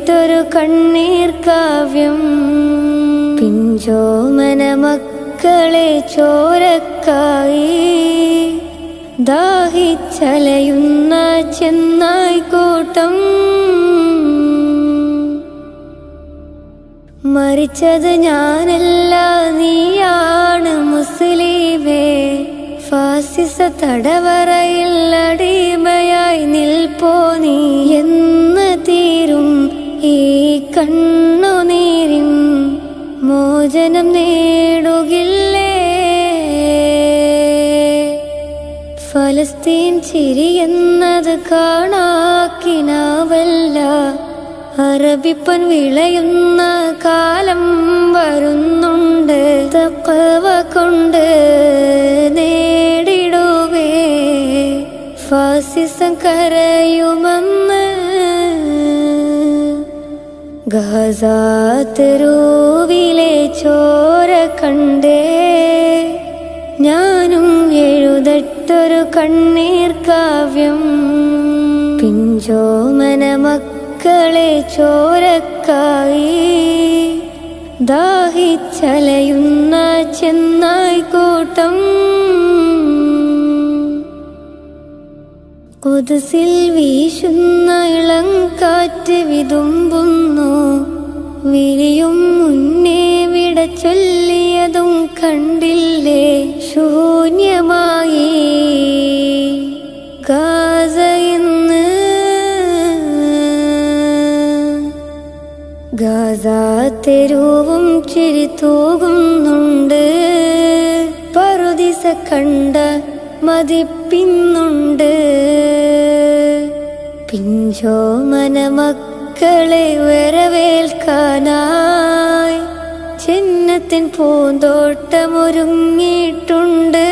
എഴുതട്ടൊരു കണ്ണീർ കാവ്യം. പിഞ്ചോമന മക്കളെ ചോരക്കായി. ദാഹിച്ചലയുന്ന ചെന്നായിക്കോട്ടം കൂട്ടം. മരിച്ചത് ഞാനല്ല നീയാണ് മുസ്ലിമേ. ഫാസിസ തടവറയിൽ അടിമയായി നിൽപ്പോ നീ എന്ന് ഈ കണ്ണുനീരും മോചനം നേടുകില്ലേ? ഫലസ്തീൻ ചിരിയെന്നത് കാണാക്കിനാവല്ല. അറബിപ്പൻ വിളയുന്ന കാലം വരുന്നുണ്ട്. തക്കവ കൊണ്ട് നേടിടുവേ. ഫാസിസം കരയുമെന്ന് ഗഹസാത്തരൂവിലെ ചോര കണ്ടേ. ഞാനും എഴുതട്ടൊരു കണ്ണീർ കാവ്യം. പിഞ്ചോമന മക്കളെ ചോരക്കായി. ദാഹിച്ചലയുന്ന ചെന്നായി കൂട്ടം. കുതിസിൽ വീശുന്ന ഇളം കാറ്റ് വിതുമ്പുന്നു വിരിയും മുന്നേ വിട ചൊല്ലിയതും കണ്ടില്ലേ? ശൂന്യമായി. ഗാസ ഇന്ന് തെരുവും ചിരി തൂകുന്നുണ്ട്. പറുദിസ കണ്ട മതിപ്പിന്നുണ്ട്. പിഞ്ചോമന മക്കളെ വരവേൽക്കാനായി ചിഹ്നത്തിൻ പൂന്തോട്ടമൊരുങ്ങിയിട്ടുണ്ട്.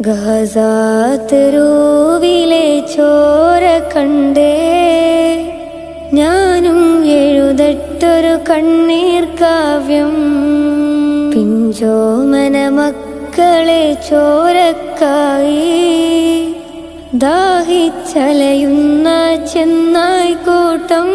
ഗസാത്തരൂവിലെ ചോര കണ്ടേ. ഞാനും എഴുതട്ടൊരു കണ്ണീർ കാവ്യം. പിഞ്ചോമന മക്കളെ ചോരക്കായി ദാഹിച്ചലയുന്ന ചെന്നായിക്കോട്ടം